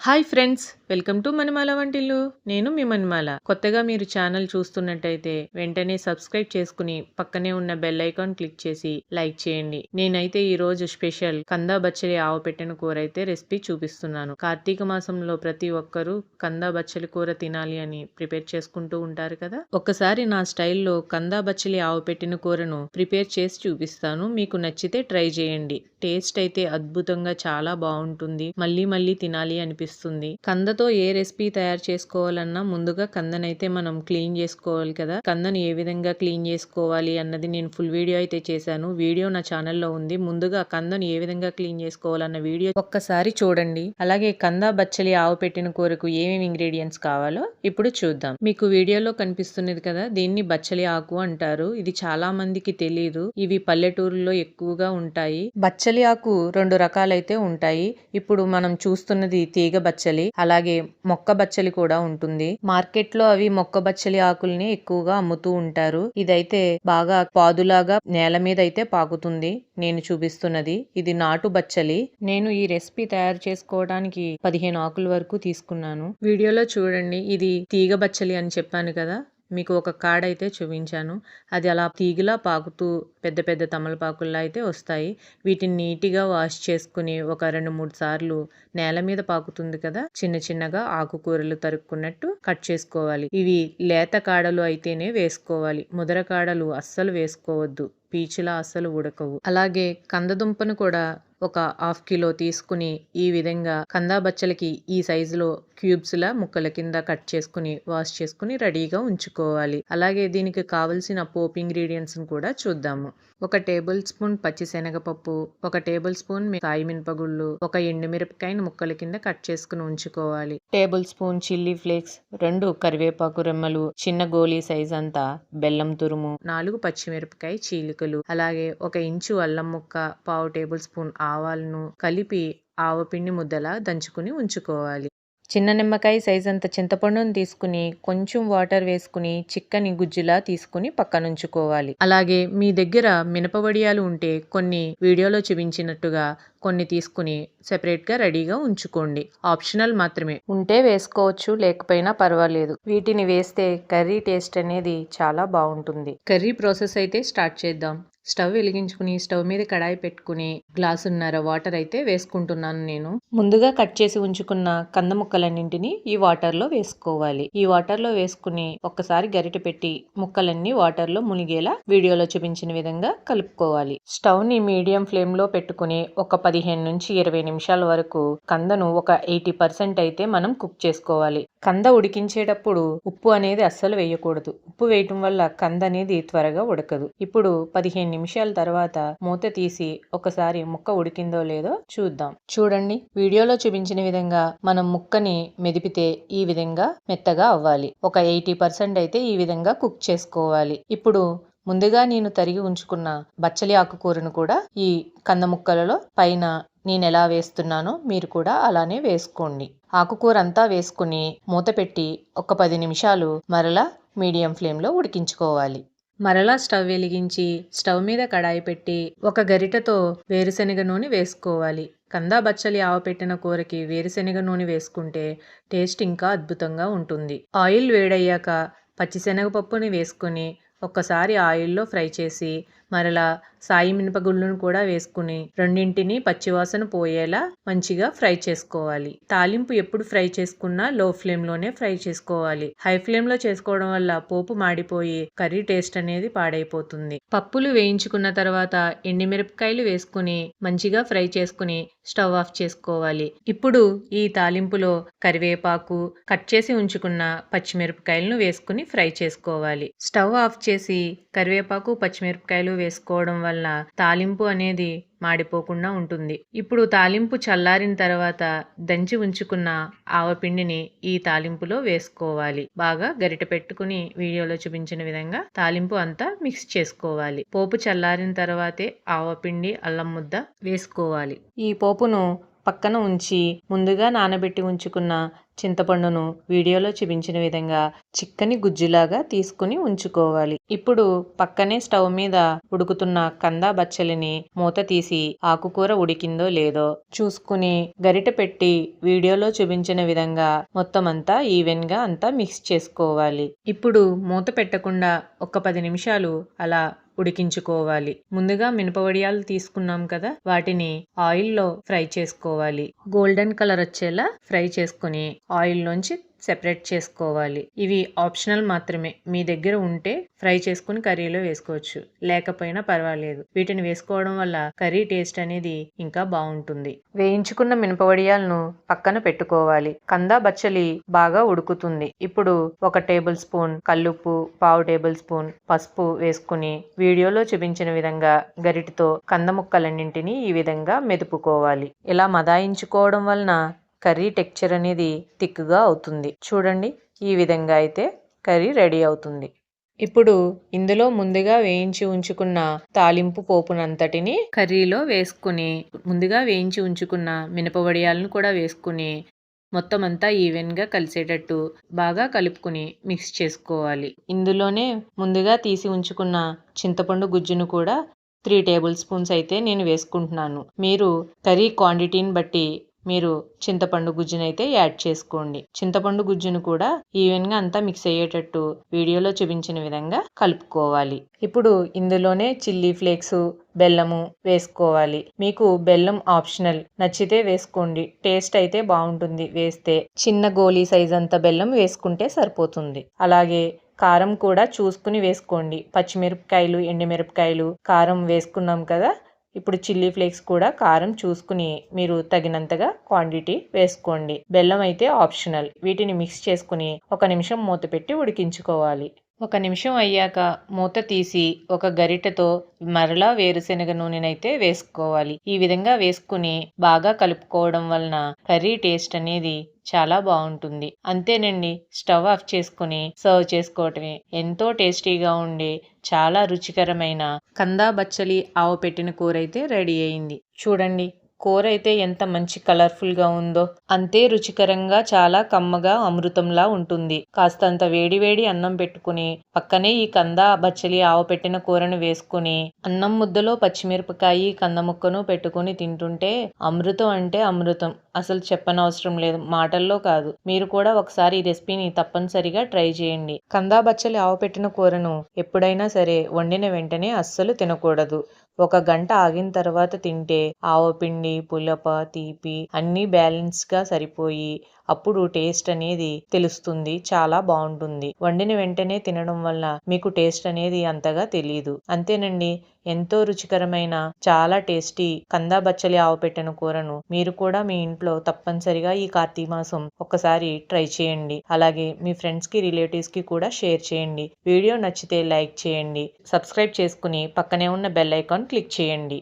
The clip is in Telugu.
Hi friends welcome to Manimala వంటిల్లు. నేను మీ మణిమాల. కొత్తగా మీరు ఛానల్ చూస్తున్నట్టయితే వెంటనే సబ్స్క్రైబ్ చేసుకుని పక్కనే ఉన్న బెల్ ఐకాన్ క్లిక్ చేసి లైక్ చేయండి. నేనైతే ఈ రోజు స్పెషల్ కందా బచ్చలి ఆవు పెట్టిన కూర అయితే రెసిపీ చూపిస్తున్నాను. కార్తీక మాసంలో ప్రతి ఒక్కరూ కందా బచ్చలి కూర తినాలి అని ప్రిపేర్ చేసుకుంటూ ఉంటారు కదా? ఒక్కసారి నా స్టైల్లో కందా బచ్చలి ఆవు పెట్టిన కూరను ప్రిపేర్ చేసి చూపిస్తాను. మీకు నచ్చితే ట్రై చేయండి. టేస్ట్ అయితే అద్భుతంగా చాలా బాగుంటుంది. మళ్ళీ మళ్ళీ తినాలి అనిపిస్తుంది. కందతో ఏ రెసిపీ తయారు చేసుకోవాలన్నా ముందుగా కందనైతే మనం క్లీన్ చేసుకోవాలి కదా. కందను ఏ విధంగా క్లీన్ చేసుకోవాలి అన్నది నేను ఫుల్ వీడియో అయితే చేశాను. వీడియో నా ఛానల్లో ఉంది. ముందుగా కందను ఏ విధంగా క్లీన్ చేసుకోవాలన్న వీడియో ఒక్కసారి చూడండి. అలాగే కంద బచ్చలి ఆవు పెట్టిన కూరకు ఏమేమి ఇంగ్రీడియంట్స్ కావాలో ఇప్పుడు చూద్దాం. మీకు వీడియోలో కనిపిస్తున్నది కదా దీన్ని బచ్చలి ఆకు అంటారు. ఇది చాలా మందికి తెలియదు ఇవి పల్లెటూరులో ఎక్కువగా ఉంటాయి. బచ్చలి ఆకు రెండు రకాలైతే ఉంటాయి. ఇప్పుడు మనం చూస్తున్నది తీగ బచ్చలి అలాగే మొక్క బచ్చలి కూడా ఉంటుంది. మార్కెట్లో అవి మొక్క బచ్చలి ఆకుల్ని ఎక్కువగా అమ్ముతూ ఉంటారు. ఇదైతే బాగా పాదులాగా నేల మీద అయితే పాకుతుంది. నేను చూపిస్తున్నది. ఇది నాటు బచ్చలి. నేను ఈ రెసిపీ తయారు చేసుకోవడానికి పదిహేను ఆకుల వరకు తీసుకున్నాను. వీడియోలో చూడండి. ఇది తీగ బచ్చలి అని చెప్పాను కదా. మీకు ఒక కాడ అయితే చూపించాను. అది అలా తీగలా పాకుతూ పెద్ద పెద్ద తమలపాకుల్లా అయితే వస్తాయి. వీటిని నీట్గా వాష్ చేసుకుని ఒక రెండు మూడు సార్లు నేల మీద పాకుతుంది కదా? చిన్న చిన్నగా ఆకుకూరలు తరుక్కున్నట్టు కట్ చేసుకోవాలి. ఇవి లేత కాడలు అయితేనే వేసుకోవాలి. ముదర కాడలు అస్సలు వేసుకోవద్దు. పీచులా అస్సలు ఉడకవు. అలాగే కందదుంపను కూడా ఒక హాఫ్ కిలో తీసుకుని ఈ విధంగా కందా బచ్చలకి ఈ సైజులో క్యూబ్స్లా ముక్కల కింద కట్ చేసుకుని వాష్ చేసుకుని రెడీగా ఉంచుకోవాలి. అలాగే దీనికి కావలసిన పోప్ ఇంగ్రీడియంట్స్ని కూడా చూద్దాము. ఒక టేబుల్ స్పూన్ పచ్చిశనగపప్పు ఒక టేబుల్ స్పూన్ కాయి మినపగుళ్ళు ఒక ఎండుమిరపకాయని ముక్కల కింద కట్ చేసుకుని ఉంచుకోవాలి. టేబుల్ స్పూన్ చిల్లీ ఫ్లేక్స్ రెండు కరివేపాకు రెమ్మలు చిన్న గోళీ సైజ్ అంతా బెల్లం తురుము నాలుగు పచ్చిమిరపకాయ చీలికలు అలాగే ఒక ఇంచు అల్లం ముక్క పావు టేబుల్ స్పూన్ ఆవాలను కలిపి ఆవపిండి ముద్దలా దంచుకుని ఉంచుకోవాలి. చిన్న నిమ్మకాయ సైజ్ అంత చింతపండును తీసుకుని కొంచెం వాటర్ వేసుకుని చిక్కని గుజ్జులా తీసుకుని పక్కనుంచుకోవాలి. అలాగే మీ దగ్గర మినపవడియాలు ఉంటే కొన్ని వీడియోలో చూపించినట్టుగా కొన్ని తీసుకుని సెపరేట్గా రెడీగా ఉంచుకోండి. ఆప్షనల్ మాత్రమే. ఉంటే వేసుకోవచ్చు లేకపోయినా పర్వాలేదు. వీటిని వేస్తే కర్రీ టేస్ట్ అనేది చాలా బాగుంటుంది. కర్రీ ప్రాసెస్ అయితే స్టార్ట్ చేద్దాం. స్టవ్ వెలిగించుకుని స్టవ్ మీద కడాయి పెట్టుకుని గ్లాసున్నర వాటర్ అయితే వేసుకుంటున్నాను నేను. ముందుగా కట్ చేసి ఉంచుకున్న కంద ముక్కలన్నింటినీ ఈ వాటర్లో వేసుకోవాలి. ఈ వాటర్లో వేసుకుని ఒక్కసారి గరిట పెట్టి ముక్కలన్నీ వాటర్లో మునిగేలా వీడియోలో చూపించిన విధంగా కలుపుకోవాలి. స్టవ్ని మీడియం ఫ్లేమ్లో పెట్టుకుని ఒక పదిహేను నుంచి ఇరవై నిమిషాల వరకు కందను ఒక ఎయిటీ పర్సెంట్ అయితే మనం కుక్ చేసుకోవాలి. కంద ఉడికించేటప్పుడు ఉప్పు అనేది అస్సలు వేయకూడదు. ఉప్పు వేయటం వల్ల కంద అనేది త్వరగా ఉడకదు. ఇప్పుడు పదిహేను నిమిషాల తర్వాత మూత తీసి ఒకసారి ముక్క ఉడికిందో లేదో చూద్దాం. చూడండి వీడియోలో చూపించిన విధంగా మనం ముక్కని మెదిపితే ఈ విధంగా మెత్తగా అవ్వాలి. ఒక ఎయిటీ పర్సెంట్ అయితే ఈ విధంగా కుక్ చేసుకోవాలి. ఇప్పుడు ముందుగా నేను తరిగి ఉంచుకున్న బచ్చలి ఆకుకూరను కూడా ఈ కంద ముక్కలలో పైన నేను ఎలా వేస్తున్నానో మీరు కూడా అలానే వేసుకోండి. ఆకుకూర అంతా వేసుకుని మూత పెట్టి ఒక పది నిమిషాలు మరలా మీడియం ఫ్లేమ్లో ఉడికించుకోవాలి. మరలా స్టవ్ వెలిగించి స్టవ్ మీద కడాయి పెట్టి ఒక గరిటతో వేరుశనగ నూనె వేసుకోవాలి. కందా బచ్చలి ఆవపెట్టిన కూరకి వేరుశనగ నూనె వేసుకుంటే టేస్ట్ ఇంకా అద్భుతంగా ఉంటుంది. ఆయిల్ వేడయ్యాక పచ్చిశనగపప్పుని వేసుకుని ఒక్కసారి ఆయిల్లో ఫ్రై చేసి మరలా సాయి మినపగుళ్ళను కూడా వేసుకుని రెండింటిని పచ్చివాసన పోయేలా మంచిగా ఫ్రై చేసుకోవాలి. తాలింపు ఎప్పుడు ఫ్రై చేసుకున్నా లో ఫ్లేమ్లోనే ఫ్రై చేసుకోవాలి. హై ఫ్లేమ్లో చేసుకోవడం వల్ల పోపు మాడిపోయి కర్రీ టేస్ట్ అనేది పాడైపోతుంది. పప్పులు వేయించుకున్న తర్వాత ఎండిమిరపకాయలు వేసుకుని మంచిగా ఫ్రై చేసుకుని స్టవ్ ఆఫ్ చేసుకోవాలి. ఇప్పుడు ఈ తాలింపులో కరివేపాకు కట్ చేసి ఉంచుకున్న పచ్చిమిరపకాయలను వేసుకుని ఫ్రై చేసుకోవాలి. స్టవ్ ఆఫ్ చేసి కరివేపాకు పచ్చిమిరపకాయలు వేసుకోవడం వల్ల తాలింపు అనేది మాడిపోకుండా ఉంటుంది. ఇప్పుడు తాలింపు చల్లారిన తర్వాత దంచి ఉంచుకున్న ఆవపిండిని ఈ తాలింపులో వేసుకోవాలి. బాగా గరిట పెట్టుకుని వీడియోలో చూపించిన విధంగా తాలింపు అంతా మిక్స్ చేసుకోవాలి. పోపు చల్లారిన తర్వాతే ఆవపిండి అల్లం ముద్ద వేసుకోవాలి. ఈ పోపును పక్కన ఉంచి ముందుగా నానబెట్టి ఉంచుకున్న చింతపండును వీడియోలో చూపించిన విధంగా చిక్కని గుజ్జులాగా తీసుకుని ఉంచుకోవాలి. ఇప్పుడు పక్కనే స్టవ్ మీద ఉడుకుతున్న కందా బచ్చలిని మూత తీసి ఆకుకూర ఉడికిందో లేదో చూసుకుని గరిట పెట్టి వీడియోలో చూపించిన విధంగా మొత్తం అంతా ఈవెన్గా అంతా మిక్స్ చేసుకోవాలి. ఇప్పుడు మూత పెట్టకుండా ఒక పది నిమిషాలు అలా ఉడికించుకోవాలి. ముందుగా మినపవడియాలు తీసుకున్నాం కదా వాటిని ఆయిల్లో ఫ్రై చేసుకోవాలి. గోల్డెన్ కలర్ వచ్చేలా ఫ్రై చేసుకుని ఆయిల్లోంచి సెపరేట్ చేసుకోవాలి. ఇవి ఆప్షనల్ మాత్రమే. మీ దగ్గర ఉంటే ఫ్రై చేసుకుని కర్రీలో వేసుకోవచ్చు. లేకపోయినా పర్వాలేదు. వీటిని వేసుకోవడం వల్ల కర్రీ టేస్ట్ అనేది ఇంకా బాగుంటుంది. వేయించుకున్న మినపవడియాలను పక్కన పెట్టుకోవాలి. కందా బచ్చలి బాగా ఉడుకుతుంది. ఇప్పుడు ఒక టేబుల్ స్పూన్ కల్లుప్పు పావు టేబుల్ స్పూన్ పసుపు వేసుకుని వీడియోలో చూపించిన విధంగా గరిటితో కంద ముక్కలన్నింటినీ ఈ విధంగా మెదుపుకోవాలి. ఇలా మదాయించుకోవడం వలన కర్రీ టెక్చర్ అనేది థిక్గా అవుతుంది. చూడండి ఈ విధంగా అయితే కర్రీ రెడీ అవుతుంది. ఇప్పుడు ఇందులో ముందుగా వేయించి ఉంచుకున్న తాలింపు పోపునంతటిని కర్రీలో వేసుకుని ముందుగా వేయించి ఉంచుకున్న మినపవడియాలను కూడా వేసుకుని మొత్తం అంతా ఈవెన్గా కలిసేటట్టు బాగా కలుపుకుని మిక్స్ చేసుకోవాలి. ఇందులోనే ముందుగా తీసి ఉంచుకున్న చింతపండు గుజ్జును కూడా త్రీ టేబుల్ స్పూన్స్ అయితే నేను వేసుకుంటున్నాను. మీరు కర్రీ క్వాంటిటీని బట్టి మీరు చింతపండు గుజ్జునైతే యాడ్ చేసుకోండి. చింతపండు గుజ్జును కూడా ఈవెన్గా అంతా మిక్స్ అయ్యేటట్టు వీడియోలో చూపించిన విధంగా కలుపుకోవాలి. ఇప్పుడు ఇందులోనే చిల్లీ ఫ్లేక్స్ బెల్లము వేసుకోవాలి. మీకు బెల్లం ఆప్షనల్. నచ్చితే వేసుకోండి. టేస్ట్ అయితే బాగుంటుంది. వేస్తే చిన్న గోలీ సైజ్ అంత బెల్లం వేసుకుంటే సరిపోతుంది. అలాగే కారం కూడా చూసుకుని వేసుకోండి. పచ్చిమిరపకాయలు ఎండుమిరపకాయలు కారం వేసుకున్నాం కదా ఇప్పుడు చిల్లీ ఫ్లేక్స్ కూడా కారం చూసుకుని మీరు తగినంతగా క్వాంటిటీ వేసుకోండి. బెల్లం అయితే ఆప్షనల్. వీటిని మిక్స్ చేసుకుని ఒక నిమిషం మూత పెట్టి ఉడికించుకోవాలి. ఒక నిమిషం అయ్యాక మూత తీసి ఒక గరిటెతో మరలా వేరుశెనగ నూనెనైతే వేసుకోవాలి. ఈ విధంగా వేసుకుని బాగా కలుపుకోవడం వలన కర్రీ టేస్ట్ అనేది చాలా బాగుంటుంది. అంతేనండి స్టవ్ ఆఫ్ చేసుకుని సర్వ్ చేసుకోవటమే ఎంతో టేస్టీగా ఉండే చాలా రుచికరమైన కందా బచ్చలి ఆవు పెట్టిన కూర అయితే రెడీ అయింది. చూడండి. కూర అయితే ఎంత మంచి కలర్ఫుల్గా ఉందో. అంతే రుచికరంగా చాలా కమ్మగా అమృతంలా ఉంటుంది. కాస్తంత వేడివేడి అన్నం పెట్టుకుని పక్కనే ఈ కంద బచ్చలి ఆవు పెట్టిన కూరను వేసుకుని అన్నం ముద్దలో పచ్చిమిరపకాయ కంద ముక్కను పెట్టుకుని తింటుంటే అమృతం అంటే అమృతం. అసలు చెప్పనవసరం లేదు. మాటల్లో కాదు. మీరు కూడా ఒకసారి ఈ రెసిపీని తప్పనిసరిగా ట్రై చేయండి. కందా బచ్చలి ఆవు పెట్టిన కూరను ఎప్పుడైనా సరే వండిన వెంటనే అస్సలు తినకూడదు. ఒక గంట ఆగిన తర్వాత తింటే ఆవపిండి పులప తీపి అన్నీ బ్యాలెన్స్గా సరిపోయి అప్పుడు టేస్ట్ అనేది తెలుస్తుంది చాలా బాగుంటుంది. వండిన వెంటనే తినడం వల్ల మీకు టేస్ట్ అనేది అంతగా తెలియదు అంతేనండి ఎంతో రుచికరమైన చాలా టేస్టీ కందా బచ్చలి ఆవు పెట్టిన కూరను మీరు కూడా మీ ఇంట్లో తప్పనిసరిగా ఈ కార్తీక మాసం ఒక్కసారి ట్రై చేయండి. అలాగే మీ ఫ్రెండ్స్కి రిలేటివ్స్కి కూడా షేర్ చేయండి. వీడియో నచ్చితే లైక్ చేయండి. సబ్స్క్రైబ్ చేసుకుని పక్కనే ఉన్న బెల్ ఐకాన్ క్లిక్ చేయండి.